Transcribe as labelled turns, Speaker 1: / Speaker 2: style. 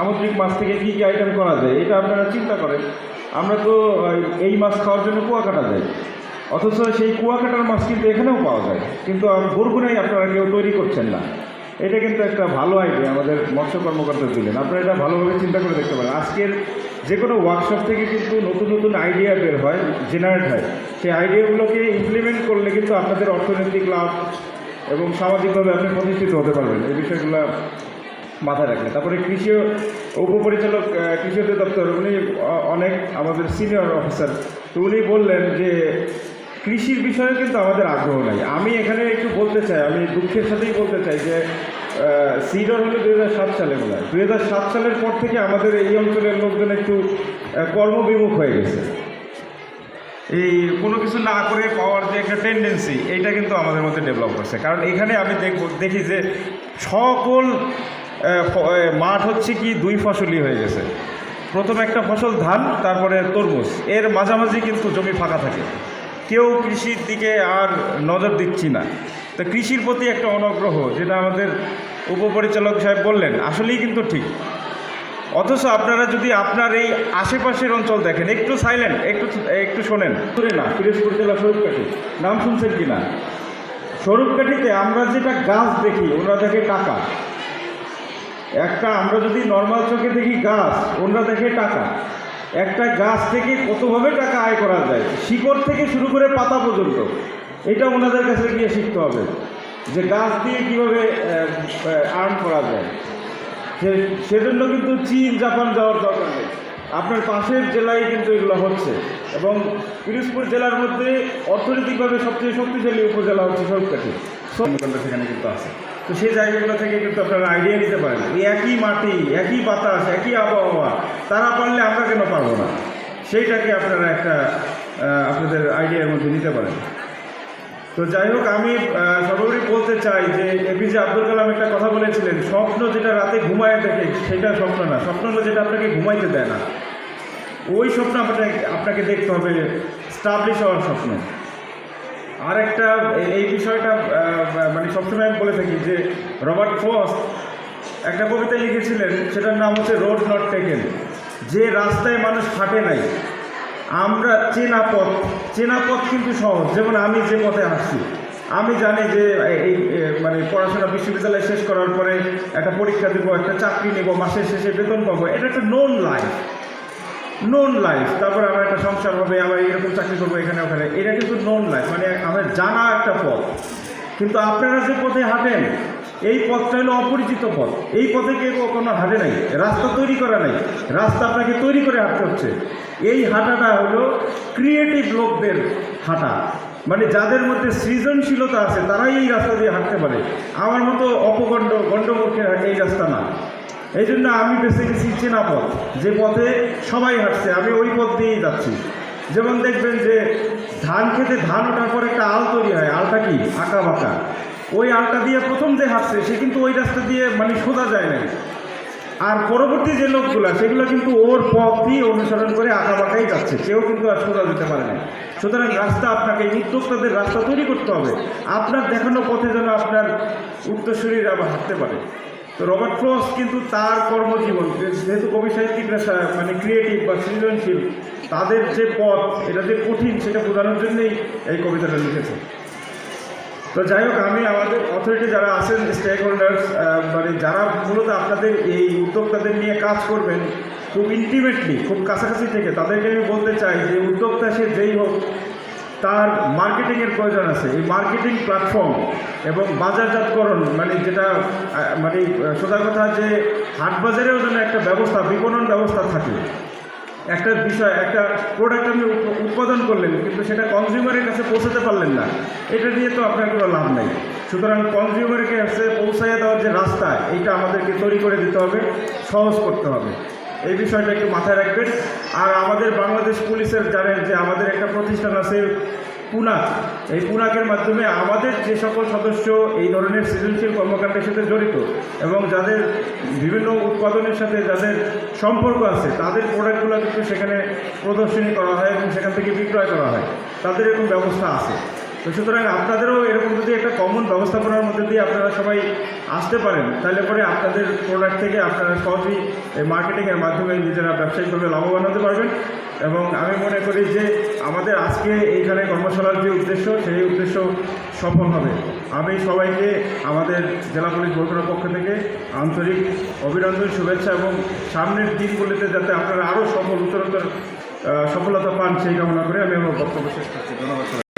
Speaker 1: সামুদ্রিক মাছ থেকে কী কী আইটেম করা যায়, এটা আপনারা চিন্তা করেন। আমরা তো এই মাছ খাওয়ার জন্য কুয়া কাটা যায় অথচ সেই কুয়া কাটার মাছ কিন্তু এখানেও পাওয়া যায়। কিন্তু বরগুনাই আপনারা কেউ তৈরি করছেন না। এটা কিন্তু একটা ভালো আইডিয়া আমাদের মৎস্য কর্মকর্তা দিলেন। আপনারা এটা ভালোভাবে চিন্তা করে দেখতে পারেন। আজকের যে কোনো ওয়ার্কশপ থেকে কিন্তু নতুন নতুন আইডিয়া বের হয় জেনারেট হয়। সেই আইডিয়াগুলোকে ইমপ্লিমেন্ট করলে কিন্তু আপনাদের অর্থনৈতিক লাভ এবং সামাজিকভাবে আপনি প্রতিষ্ঠিত হতে পারবেন। এই বিষয়গুলো মাথায় রাখলে। তারপরে কৃষি উপপরিচালক কৃষি অধিদপ্তর, উনি অনেক আমাদের সিনিয়র অফিসার তো উনি বললেন যে, কৃষির বিষয়ে কিন্তু আমাদের আগ্রহ নাই। আমি এখানে একটু বলতে চাই, আমি দুঃখের সাথেই বলতে চাই যে সিডর হলো দুই হাজার সাত সালে মনে হয় দুই হাজার সাত সালের পর থেকে আমাদের এই অঞ্চলের লোকজন একটু কর্মবিমুখ হয়ে গেছে। এই কোনো কিছু না করে পাওয়ার যে একটা টেন্ডেন্সি এইটা কিন্তু আমাদের মধ্যে ডেভেলপ করছে কারণ এখানে আমি দেখব, দেখি যে সকল মাঠ হচ্ছে কি দুই ফসলি হয়ে গেছে। প্রথম একটা ফসল ধান, তারপরে তরমুজ। এর মাঝামাঝি কিন্তু জমি ফাঁকা থাকে। কেউ কৃষির দিকে আর নজর দিচ্ছি না। তো কৃষির প্রতি একটা অনগ্রহ, যেটা আমাদের উপপরিচালক সাহেব বললেন, আসলেই কিন্তু ঠিক। অথচ আপনারা যদি আপনার এই আশেপাশের অঞ্চল দেখেন, একটু সাইলেন্ট একটু একটু শোনেন। দূরে না পিরোজপুর জেলা স্বরূপকাঠি। নাম শুনছেন কি না স্বরূপকাঠিতে আমরা যেটা গাছ দেখি ওরা দেখে টাকা। একটা আমরা যদি নর্মাল চোখে দেখি গাছ ওরা দেখে টাকা। একটা গাছ থেকে কতভাবে টাকা আয় করা যায়? শিকড় থেকে শুরু করে পাতা পর্যন্ত। এটা ওনাদের কাছে গিয়ে শিখতে হবে যে গাছ দিয়ে কীভাবে আর্ন করা যায়। সে, সেজন্য কিন্তু চীন, জাপান যাওয়ার দরকার নেই। আপনার পাশের জেলায় কিন্তু এগুলো হচ্ছে এবং পিরোজপুর জেলার মধ্যে অর্থনৈতিকভাবে সবচেয়ে শক্তিশালী উপজেলা হচ্ছে সরকারি সেখানে কিন্তু আছে। তো সেই জায়গাগুলো থেকে কিন্তু আপনারা আইডিয়া নিতে পারেন। এই একই মাটি, একই বাতাস, একই আবহাওয়া, তারা পারলে আমরা কেন পারব না? সেইটাকে আপনারা একটা আপনাদের আইডিয়ার মধ্যে নিতে পারেন। তো যাই হোক, আমি সর্বোপরি বলতে চাই যে এপিজে আব্দুল কালাম একটা কথা বলেছিলেন, স্বপ্ন যেটা রাতে ঘুমায় দেখে, সেটা স্বপ্ন না। স্বপ্ন হলো যেটা আপনাকে ঘুমাইতে দেয় না। ওই স্বপ্ন আপনাকে আপনাকে দেখতে হবে স্টাবলিশ হওয়ার স্বপ্ন। আর একটা, এই বিষয়টা মানে সবসময় আমি বলে থাকি যে, রবার্ট ফস একটা কবিতা লিখেছিলেন, সেটার নাম হচ্ছে রোড নট টেকেন যে রাস্তায় মানুষ হাঁটে নাই। আমরা চেনা পথ চেনা পথ কিন্তু সহজ। যেমন আমি যে পথে আসছি আমি জানি যে, এই- এই মানে পড়াশোনা বিশ্ববিদ্যালয় শেষ করার পরে একটা পরীক্ষা দেবো, একটা চাকরি নেব, মাসের শেষে বেতন পাবো, এটা একটা নোন লাইফ নোন লাইফ তারপর আমার একটা সংসার হবে আমার এরকম চাকরি করব এখানে, ওখানে। এটা কিন্তু নোন লাইফ মানে আমার জানা একটা পথ। কিন্তু আপনারা যে পথে হাঁটেন, এই পথটা হলো অপরিচিত পথ। এই পথে কেউ কোনো হাঁটে নাই, রাস্তা তৈরি করা নাই, রাস্তা আপনাকে তৈরি করে হাঁটতে হচ্ছে। এই হাঁটাটা হলো ক্রিয়েটিভ লোকদের হাঁটা। মানে যাদের মধ্যে সৃজনশীলতা আছে, তারাই এই রাস্তা দিয়ে হাঁটতে পারে। আমার মতো অপগণ্ড গণ্ডমুখের এই রাস্তা না। এই জন্য আমি বেছে গেছি চেনা পথ যে পথে সবাই হাঁটছে, আমি ওই পথ দিয়েই যাচ্ছি। যেমন দেখবেন যে ধান খেতে ধান ওঠার পর একটা আল তৈরি হয়। আলটা কি? আঁকা বাঁকা। ওই আলটা দিয়ে প্রথম যে হাঁটছে, সে কিন্তু ওই রাস্তা দিয়ে মানে সোজা যায় না আর পরবর্তী যে লোকগুলো, সেগুলো কিন্তু ওর পথই অনুসরণ করে আঁকা বাঁকাই যাচ্ছে। কেউ কিন্তু আর সোজা যেতে পারে না। সুতরাং রাস্তা আপনাকে, উদ্যোক্তাদের রাস্তা তৈরি করতে হবে। আপনার দেখানো পথে যেন আপনার উত্তরসূরিরা আবার হাঁটতে পারে। তো রবার্ট ফ্রস কিন্তু তার কর্মজীবন, যেহেতু কবি সাহিত্যিকরা মানে ক্রিয়েটিভ বা সৃজনশীল, তাদের যে পথ, এটা যে কঠিন, সেটা বোঝানোর জন্যই এই কবিতাটা লিখেছে। তো যাই হোক, আমি আমাদের অথরিটি যারা আছেন স্টেক হোল্ডার্স মানে যারা মূলত আপনাদের এই উদ্যোক্তাদের নিয়ে কাজ করবেন, খুব ইন্টিমেটলি খুব কাছাকাছি থেকে, তাদেরকে আমি বলতে চাই যে উদ্যোক্তা সে যেই হোক তার মার্কেটিংয়ের প্রয়োজন আছে। এই মার্কেটিং প্ল্যাটফর্ম এবং বাজারজাতকরণ মানে যেটা মানে সোজা কথা যে হাট বাজারেও যেন একটা ব্যবস্থা, বিপণন ব্যবস্থা থাকে। একটা বিষয়, একটা প্রোডাক্ট আপনি উৎপাদন করলেন, কিন্তু সেটা কনজিউমারের কাছে পৌঁছাতে পারলেন না। এটা নিয়ে তো আপনার কোনো লাভ নেই। সুতরাং কনজিউমারের কাছে পৌঁছাইয়া দেওয়ার যে রাস্তা, এইটা আমাদেরকে তৈরি করে দিতে হবে, সহজ করতে হবে। এই বিষয়টা একটু মাথায় রাখবেন। আর আমাদের বাংলাদেশ পুলিশের জানেন যে আমাদের একটা প্রতিষ্ঠান আছে, পুনাক। এই পুনাকের মাধ্যমে আমাদের যে সকল সদস্য এই ধরনের সৃজনশীল কর্মকাণ্ডের সাথে জড়িত এবং যাদের বিভিন্ন উৎপাদনের সাথে যাদের সম্পর্ক আছে, তাদের প্রোডাক্টগুলো কিন্তু সেখানে প্রদর্শনী করা হয় এবং সেখান থেকে বিক্রয় করা হয়। তাদের এরকম ব্যবস্থা আছে। তো সুতরাং আপনাদেরও এরকম যদি একটা কমন ব্যবস্থাপনার মধ্যে দিয়ে আপনারা সবাই আসতে পারেন, তাহলে পরে আপনাদের প্রোডাক্ট থেকে আপনারা সহজেই এই মার্কেটিংয়ের মাধ্যমে নিজেরা ব্যবসায়িকভাবে লাভবান হতে পারবেন। এবং আমি মনে করি যে আমাদের আজকে এইখানে কর্মশালার যে উদ্দেশ্য, সেই উদ্দেশ্য সফল হবে। আমি সবাইকে আমাদের জেলা পুলিশ বগুড়ার পক্ষ থেকে আন্তরিক অভিনন্দন, শুভেচ্ছা এবং সামনের দিনগুলিতে যাতে আপনারা আরও সফল উত্তরোত্তর সফলতা পান সেই কামনা করে আমি আমার বক্তব্য শেষ করছি। ধন্যবাদ।